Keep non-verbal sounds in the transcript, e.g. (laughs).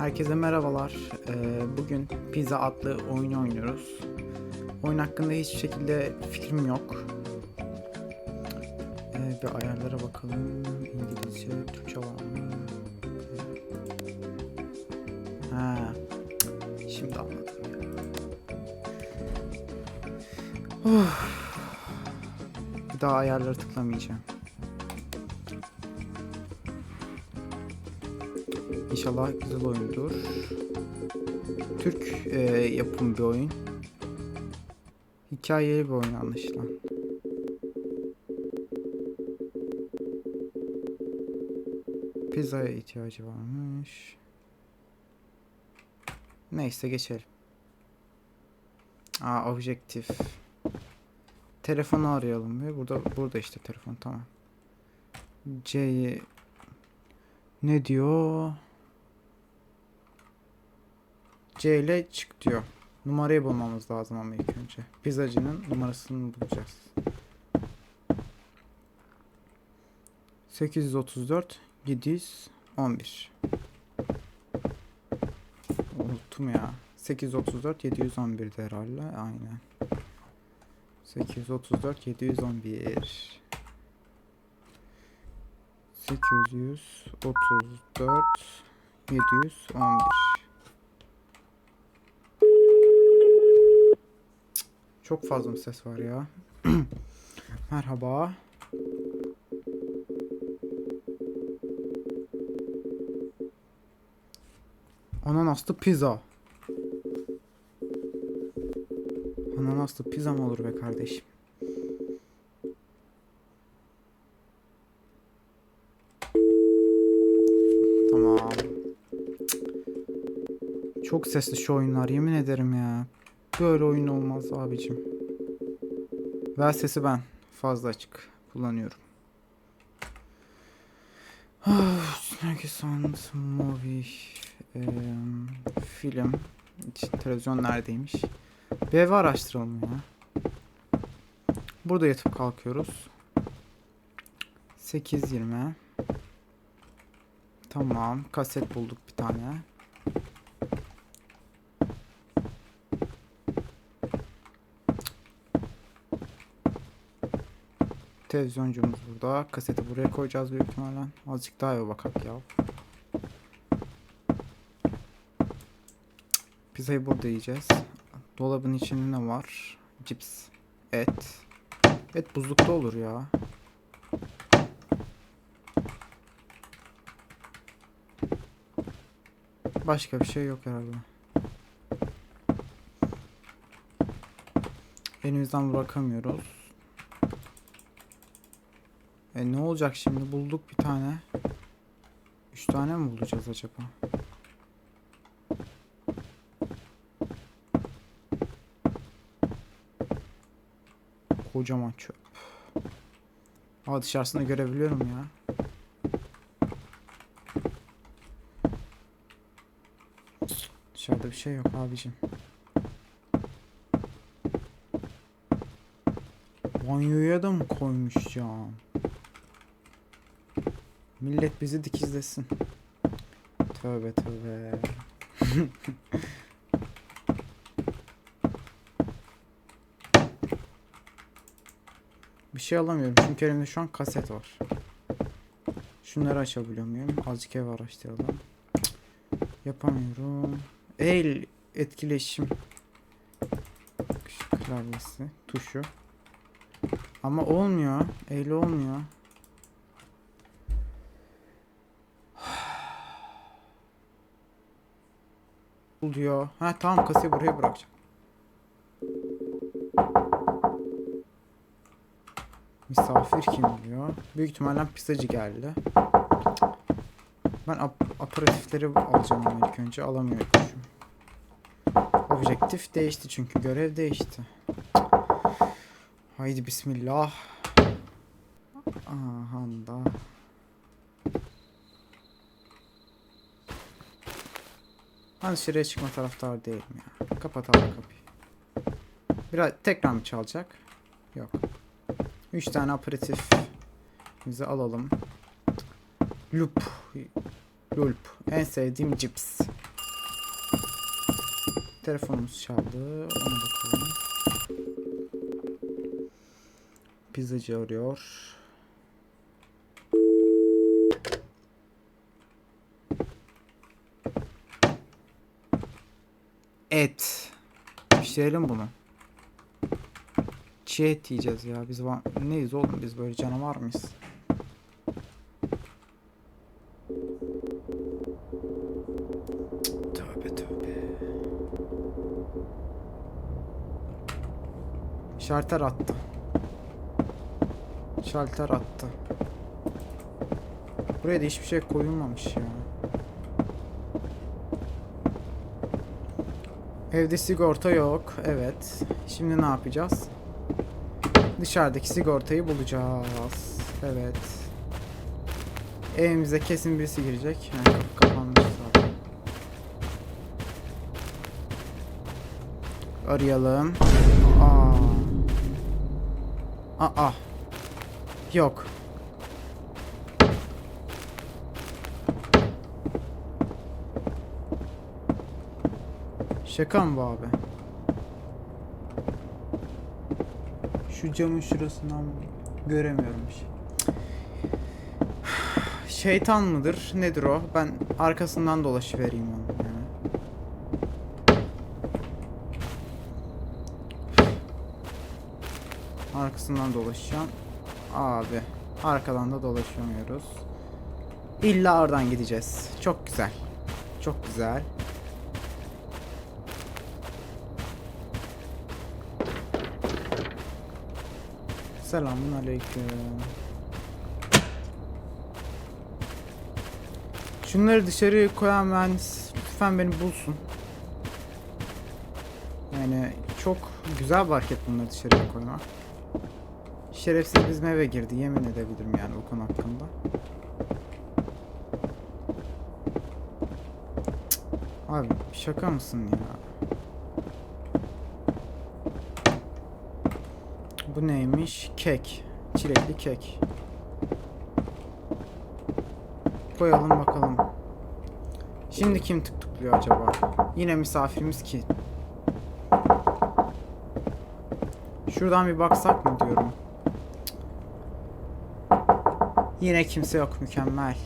Herkese merhabalar. Ee, bugün Pizza adlı oyun oynuyoruz. Oyun hakkında hiçbir şekilde fikrim yok. Ee, bir ayarlara bakalım. İngilizce, Türkçe var mı? Ha. Şimdi anladım. Of. Bir daha ayarlara tıklamayacağım. İnşallah güzel oyundur. Türk e, yapım bir oyun. Hikayeli bir oyun anlaşılan. Pizzaya ihtiyacı varmış. Neyse geçelim. Aa objektif. Telefonu arayalım bir. Burada burada işte telefon tamam. C'yi ne diyor? C ile çık diyor. Numarayı bulmamız lazım ama ilk önce. Pizzacının numarasını bulacağız. 834 711 Unuttum ya. 834 711 de herhalde. Aynen. 834 711 834 711 Çok fazla ses var ya? (clears throat) Merhaba. Ananaslı pizza. Ananaslı pizza mı olur be kardeşim? Tamam. Çok sesli şu oyunlar yemin ederim ya. Böyle oyun olmaz abicim. Ver sesi ben fazla açık kullanıyorum. Snarky Sounds Movie em, Film Televizyon neredeymiş? Bir evi araştıralım ya. Burada yatıp kalkıyoruz. 8.20 Tamam. Kaset bulduk bir tane. Televizyoncumuz burada. Kaseti buraya koyacağız büyük ihtimalle. Azıcık daha eve bakak ya. Pizzayı burada yiyeceğiz. Dolabın içinde ne var? Cips. Et. Et buzlukta olur ya. Başka bir şey yok herhalde. Elimizden bırakamıyoruz. E ne olacak şimdi? Bulduk bir tane. Üç tane mi bulacağız acaba? Kocaman çöp. Aa dışarısında görebiliyorum ya. Dışarıda bir şey yok abicim. Banyoya da mı koymuş cam? Millet bizi dikizlesin. Tövbe tövbe. (laughs) Bir şey alamıyorum çünkü elimde şu an kaset var. Şunları açabiliyor muyum? Azıcık ev araştıralım. Cık, Yapamıyorum. El etkileşim. Klavyesi, tuşu. Ama olmuyor. El olmuyor. Oluyor. Ha tamam kasayı buraya bırakacağım. Misafir kim diyor. Büyük ihtimalle pizzacı geldi. Ben ap- aperatifleri alacağım ilk önce alamıyormuşum. Objektif değişti çünkü görev değişti. Haydi bismillah. Aha da. Ben dışarıya çıkma taraftar değilim ya. Kapatalım kapıyı. Biraz tekrar mı çalacak? Yok. 3 tane aperatif bize alalım. Loop. Lulp. En sevdiğim cips. Telefonumuz çaldı. Ona bakalım. Pizzacı arıyor. Et. Pişirelim bunu. Çiğ et yiyeceğiz ya. Biz neyiz oğlum biz böyle canavar mıyız? Tövbe tövbe. Şalter attı. Şalter attı. Buraya da hiçbir şey koyulmamış ya. Evde sigorta yok. Evet. Şimdi ne yapacağız? Dışarıdaki sigortayı bulacağız. Evet. Evimize kesin birisi girecek. Yani kapanmış zaten. Arayalım. Aa. Aa. Yok. Şaka mı bu abi? Şu camın şurasından göremiyorum bir şey. Şeytan mıdır? Nedir o? Ben arkasından dolaşıvereyim onu yani. Arkasından dolaşacağım. Abi. Arkadan da dolaşamıyoruz. İlla oradan gideceğiz. Çok güzel. Çok güzel. Selamun aleyküm. Şunları dışarı koyan mühendis lütfen beni bulsun. Yani çok güzel bir hareket bunları dışarıya koymak. Şerefsiz bizim eve girdi yemin edebilirim yani bu konu hakkında. Abi şaka mısın ya? Bu neymiş? Kek. Çilekli kek. Koyalım bakalım. Şimdi kim tık tıklıyor acaba? Yine misafirimiz ki. Şuradan bir baksak mı diyorum. Yine kimse yok mükemmel.